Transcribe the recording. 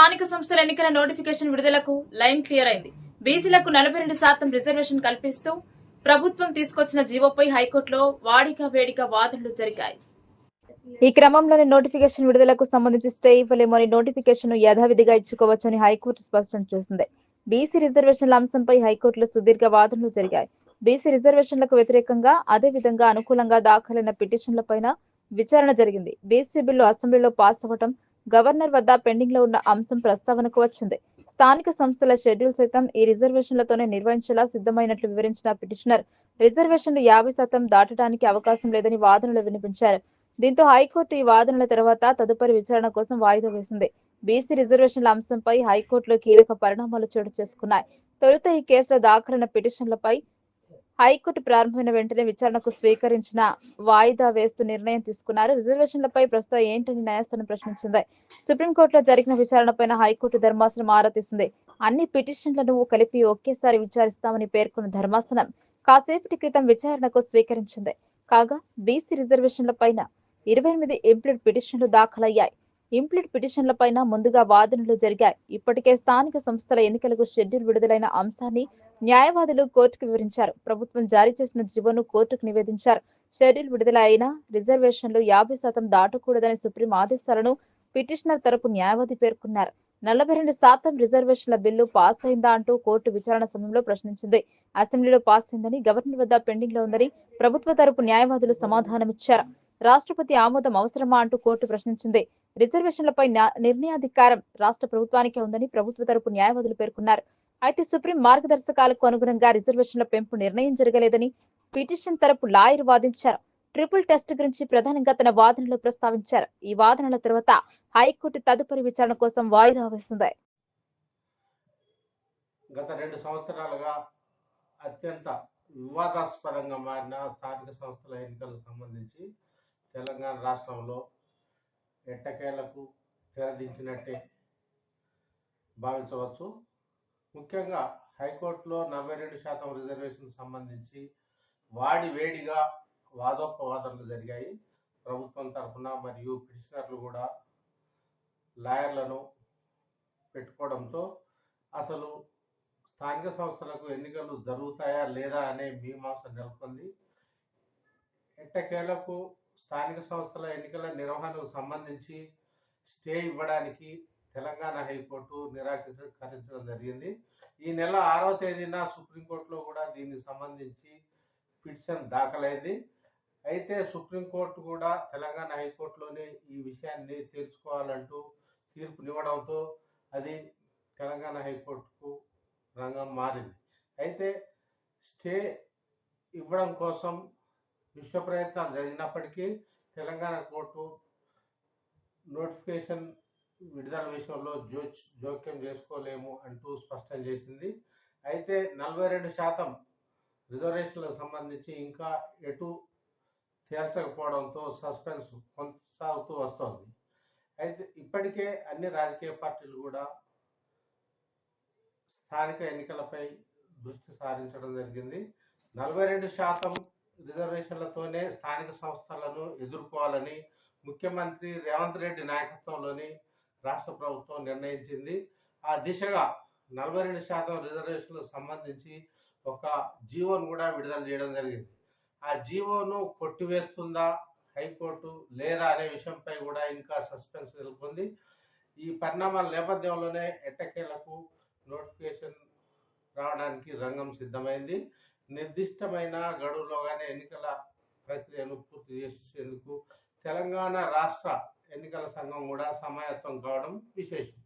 స్థానిక సంస్థల ఎన్నికల నోటిఫికేషన్ విడుదలకు లైన్ క్లియర్ అయింది. బీసీలకు నలభై రెండు శాతం రిజర్వేషన్ కల్పిస్తూ ప్రభుత్వం తీసుకొచ్చిన జీవోపై హైకోర్టులో వాడిక వేడిక వాదనలు జరిగాయి. ఈ క్రమంలోనే నోటిఫికేషన్ విడుదలకు సంబంధించి స్టే ఇవ్వలేమని నోటిఫికేషన్ యథావిధిగా ఇచ్చుకోవచ్చని హైకోర్టు స్పష్టం చేసింది. బీసీ రిజర్వేషన్ల అంశంపై హైకోర్టులో సుదీర్ఘ వాదనలు జరిగాయి. బీసీ రిజర్వేషన్లకు వ్యతిరేకంగా అదే విధంగా అనుకూలంగా దాఖలైన పిటిషన్లపైన విచారణ జరిగింది. బీసీ బిల్లు అసెంబ్లీలో పాస్ అవ్వటం గవర్నర్ వద్ద పెండింగ్లో ఉన్న అంశం ప్రస్తావనకు వచ్చింది. స్థానిక సంస్థల షెడ్యూల్ సైతం ఈ రిజర్వేషన్లతోనే నిర్వహించేలా సిద్ధమైనట్లు వివరించిన పిటిషనర్ రిజర్వేషన్లు యాభై శాతం దాటడానికి అవకాశం లేదని వాదనలు వినిపించారు. దీంతో హైకోర్టు ఈ వాదనల తర్వాత తదుపరి విచారణ కోసం వాయిదా వేసింది. బీసీ రిజర్వేషన్ల అంశంపై హైకోర్టులో కీలక పరిణామాలు చోటు చేసుకున్నాయి. తొలుత ఈ కేసులో దాఖలైన పిటిషన్లపై హైకోర్టు ప్రారంభమైన వెంటనే విచారణకు స్వీకరించిన వాయిదా వేస్తూ నిర్ణయం తీసుకున్నారు. రిజర్వేషన్లపై ప్రస్తుతం ఏంటని న్యాయస్థానం ప్రశ్నించింది. సుప్రీంకోర్టులో జరిగిన విచారణపై హైకోర్టు ధర్మాసనం ఆరా తీసింది. అన్ని పిటిషన్లను కలిపి ఒకేసారి విచారిస్తామని పేర్కొన్న ధర్మాసనం కాసేపటి క్రితం విచారణకు స్వీకరించింది. కాగా బీసీ రిజర్వేషన్ల పైన ఇరవై ఎనిమిది ఎంప్లీడ్ పిటిషన్లు దాఖలయ్యాయి. ఇంప్లిట్ పిటిషన్ల పైన ముందుగా వాదనలు జరిగాయి. ఇప్పటికే స్థానిక సంస్థల ఎన్నికలకు షెడ్యూల్ విడుదలైన అంశాన్ని న్యాయవాదులు కోర్టుకు వివరించారు. ప్రభుత్వం జారీ చేసిన జీవోను కోర్టుకు నివేదించారు. షెడ్యూల్ విడుదల అయిన రిజర్వేషన్లు యాభై శాతం దాటకూడదని సుప్రీం ఆదేశాలను పిటిషనర్ తరపు న్యాయవాది పేర్కొన్నారు. నలభై రెండు శాతం రిజర్వేషన్ల బిల్లు పాస్ అయిందా అంటూ కోర్టు విచారణ సమయంలో ప్రశ్నించింది. అసెంబ్లీలో పాస్ అయిందని గవర్నర్ వద్ద పెండింగ్లో ఉందని ప్రభుత్వ తరపు న్యాయవాదులు సమాధానమిచ్చారు. రాష్ట్రపతి ఆమోదం అవసరమా అంటూ కోర్టు ప్రశ్నించింది. రిజర్వేషన్లపై నిర్ణయాధికారం రాష్ట్ర ప్రభుత్వానికే ఉందని ప్రభుత్వ తరపు న్యాయవాదులు పేర్కొన్నారు. అయితే సుప్రీం మార్గదర్శకాలకు అనుగుణంగా రిజర్వేషన్ల పెంపు నిర్ణయం జరగలేదని పిటిషన్ తరపు లాయర్ వాదించారు. ట్రిపుల్ టెస్ట్ గురించి ప్రధానంగా తన వాదనలో ప్రస్తావించారు. ఈ వాదనల తర్వాత హైకోర్టు తదుపరి విచారణ కోసం వాయిదా వేసింది. గత రెండు సంవత్సరాలుగా అత్యంత వివాదాస్పదంగా మారిన స్థానిక సంస్థల ఎన్నికలకు సంబంధించి తెలంగాణ రాష్ట్రంలో ఎట్టకేలకు తెరదించినట్టే భావించవచ్చు. ముఖ్యంగా హైకోర్టులో నలభై రెండు శాతం రిజర్వేషన్ సంబంధించి వాడి వేడిగా వాదోపవాదనలు జరిగాయి. ప్రభుత్వం తరఫున మరియు పిటిషనర్లు కూడా లాయర్లను పెట్టుకోవడంతో అసలు స్థానిక సంస్థలకు ఎన్నికలు జరుగుతాయా లేదా అనే మీమాంస నెలకొంది. ఎట్టకేలకు స్థానిక సంస్థల ఎన్నికల నిర్వహణకు సంబంధించి స్టే ఇవ్వడానికి తెలంగాణ హైకోర్టు నిరాకరించడం జరిగింది. ఈ నెల ఆరో తేదీన సుప్రీంకోర్టులో కూడా దీనికి సంబంధించి పిటిషన్ దాఖలైంది. అయితే సుప్రీంకోర్టు కూడా తెలంగాణ హైకోర్టులోనే ఈ విషయాన్ని తెలుసుకోవాలంటూ తీర్పునివ్వడంతో అది తెలంగాణ హైకోర్టుకు రంగం మారింది. అయితే స్టే ఇవ్వడం కోసం విశ్వ ప్రయత్నాలు జరిగినప్పటికీ తెలంగాణ కోర్టు నోటిఫికేషన్ విడుదల విషయంలో జో జోక్యం చేసుకోలేము అంటూ స్పష్టం చేసింది. అయితే నలభై రెండు శాతం రిజర్వేషన్లకు సంబంధించి ఇంకా ఎటు తేల్చకపోవడంతో సస్పెన్స్ కొనసాగుతూ వస్తోంది. అయితే ఇప్పటికే అన్ని రాజకీయ పార్టీలు కూడా స్థానిక ఎన్నికలపై దృష్టి సారించడం జరిగింది. నలభై రెండు శాతం రిజర్వేషన్లతోనే స్థానిక సంస్థలను ఎదుర్కోవాలని ముఖ్యమంత్రి రేవంత్ రెడ్డి నాయకత్వంలోని రాష్ట్ర ప్రభుత్వం నిర్ణయించింది. ఆ దిశగా నలభై రెండు శాతం రిజర్వేషన్లకు సంబంధించి ఒక జీవోను కూడా విడుదల చేయడం జరిగింది. ఆ జీవోను కొట్టివేస్తుందా హైకోర్టు లేదా అనే విషయంపై కూడా ఇంకా సస్పెన్స్ నెలకొంది. ఈ పరిణామాల నేపథ్యంలోనే ఎట్టకేలకు నోటిఫికేషన్ రావడానికి రంగం సిద్ధమైంది. నిర్దిష్టమైన గడువులోగానే ఎన్నికల ప్రక్రియను పూర్తి చేసేందుకు తెలంగాణ రాష్ట్ర ఎన్నికల సంఘం కూడా సమాయత్తం కావడం విశేషం.